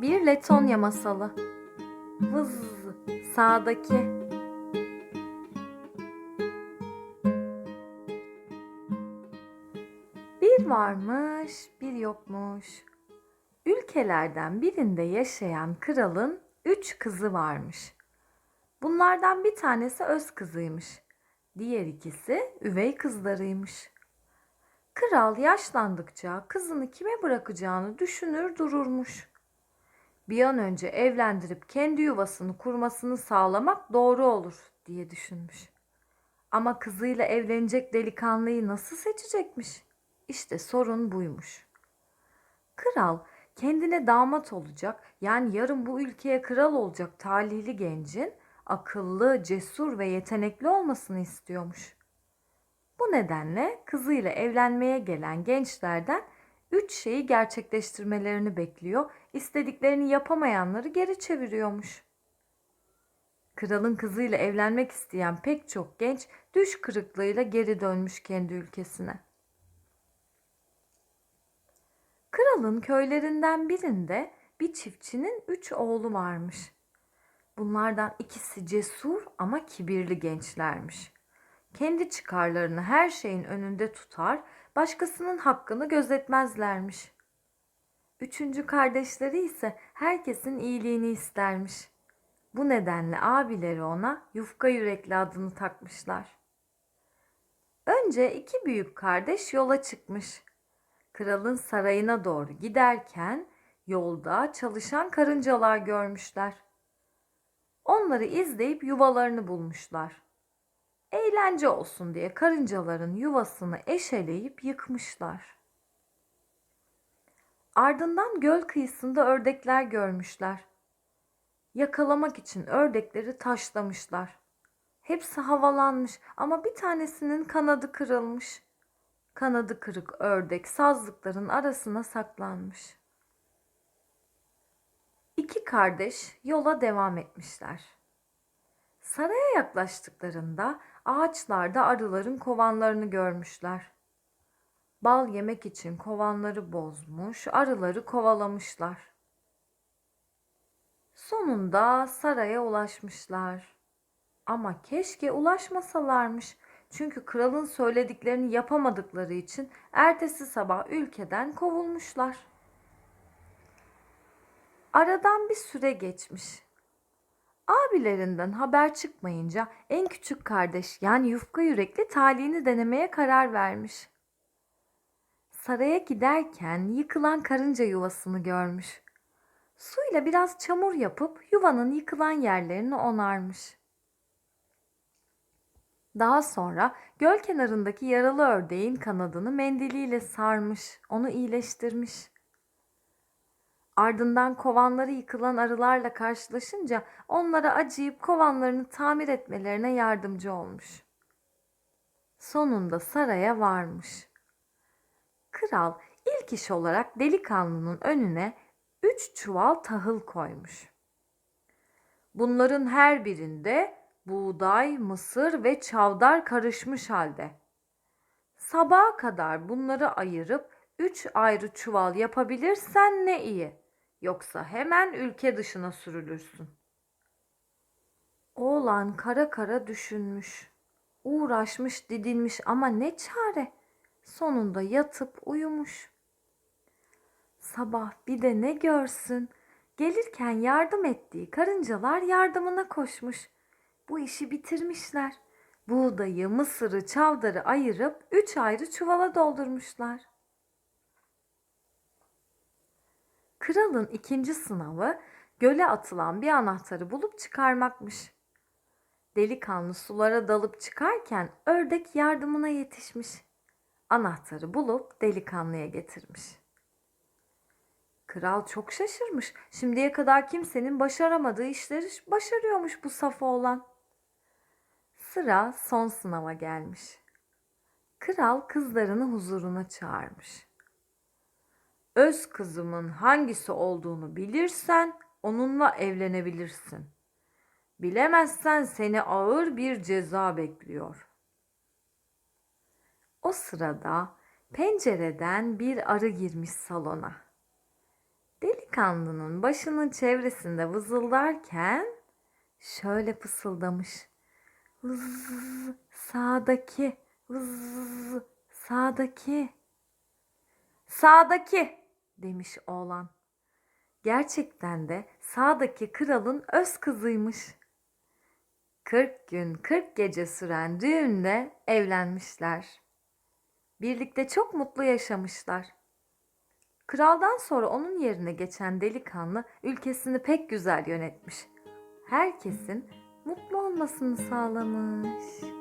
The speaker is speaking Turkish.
Bir Letonya masalı. Vız sağdaki. Bir varmış, bir yokmuş. Ülkelerden birinde yaşayan kralın üç kızı varmış. Bunlardan bir tanesi öz kızıymış. Diğer ikisi üvey kızlarıymış. Kral yaşlandıkça kızını kime bırakacağını düşünür dururmuş. Bir an önce evlendirip kendi yuvasını kurmasını sağlamak doğru olur diye düşünmüş. Ama kızıyla evlenecek delikanlıyı nasıl seçecekmiş? İşte sorun buymuş. Kral kendine damat olacak yani yarın bu ülkeye kral olacak talihli gencin akıllı, cesur ve yetenekli olmasını istiyormuş. Bu nedenle kızıyla evlenmeye gelen gençlerden üç şeyi gerçekleştirmelerini bekliyor, istediklerini yapamayanları geri çeviriyormuş. Kralın kızıyla evlenmek isteyen pek çok genç düş kırıklığıyla geri dönmüş kendi ülkesine. Kralın köylerinden birinde bir çiftçinin üç oğlu varmış. Bunlardan ikisi cesur ama kibirli gençlermiş. Kendi çıkarlarını her şeyin önünde tutar, başkasının hakkını gözetmezlermiş. Üçüncü kardeşleri ise herkesin iyiliğini istermiş. Bu nedenle abileri ona yufka yürekli adını takmışlar. Önce iki büyük kardeş yola çıkmış. Kralın sarayına doğru giderken yolda çalışan karıncalar görmüşler. Onları izleyip yuvalarını bulmuşlar. Eğlence olsun diye karıncaların yuvasını eşeleyip yıkmışlar. Ardından göl kıyısında ördekler görmüşler. Yakalamak için ördekleri taşlamışlar. Hepsi havalanmış ama bir tanesinin kanadı kırılmış. Kanadı kırık ördek sazlıkların arasına saklanmış. İki kardeş yola devam etmişler. Saraya yaklaştıklarında ağaçlarda arıların kovanlarını görmüşler. Bal yemek için kovanları bozmuş, arıları kovalamışlar. Sonunda saraya ulaşmışlar. Ama keşke ulaşmasalarmış. Çünkü kralın söylediklerini yapamadıkları için ertesi sabah ülkeden kovulmuşlar. Aradan bir süre geçmiş. Abilerinden haber çıkmayınca en küçük kardeş yani yufka yürekli talihini denemeye karar vermiş. Saraya giderken yıkılan karınca yuvasını görmüş. Suyla biraz çamur yapıp yuvanın yıkılan yerlerini onarmış. Daha sonra göl kenarındaki yaralı ördeğin kanadını mendiliyle sarmış, onu iyileştirmiş. Ardından kovanları yıkılan arılarla karşılaşınca onlara acıyıp kovanlarını tamir etmelerine yardımcı olmuş. Sonunda saraya varmış. Kral ilk iş olarak delikanlının önüne üç çuval tahıl koymuş. Bunların her birinde buğday, mısır ve çavdar karışmış halde. Sabaha kadar bunları ayırıp üç ayrı çuval yapabilirsen ne iyi. Yoksa hemen ülke dışına sürülürsün. Oğlan kara kara düşünmüş. Uğraşmış, didinmiş ama ne çare. Sonunda yatıp uyumuş. Sabah bir de ne görsün. Gelirken yardım ettiği karıncalar yardımına koşmuş. Bu işi bitirmişler. Buğdayı, mısırı, çavdarı ayırıp üç ayrı çuvala doldurmuşlar. Kralın ikinci sınavı göle atılan bir anahtarı bulup çıkarmakmış. Delikanlı sulara dalıp çıkarken ördek yardımına yetişmiş. Anahtarı bulup delikanlıya getirmiş. Kral çok şaşırmış. Şimdiye kadar kimsenin başaramadığı işleri başarıyormuş bu saf oğlan. Sıra son sınava gelmiş. Kral kızlarını huzuruna çağırmış. Öz kızımın hangisi olduğunu bilirsen onunla evlenebilirsin. Bilemezsen seni ağır bir ceza bekliyor. O sırada pencereden bir arı girmiş salona. Delikanlının başının çevresinde vızıldarken şöyle fısıldamış. Vız, sağdaki, vız, sağdaki. Sağdaki demiş oğlan. Gerçekten de sağdaki kralın öz kızıymış. 40 gün 40 gece süren düğünde evlenmişler. Birlikte çok mutlu yaşamışlar. Kraldan sonra onun yerine geçen delikanlı ülkesini pek güzel yönetmiş. Herkesin mutlu olmasını sağlamış.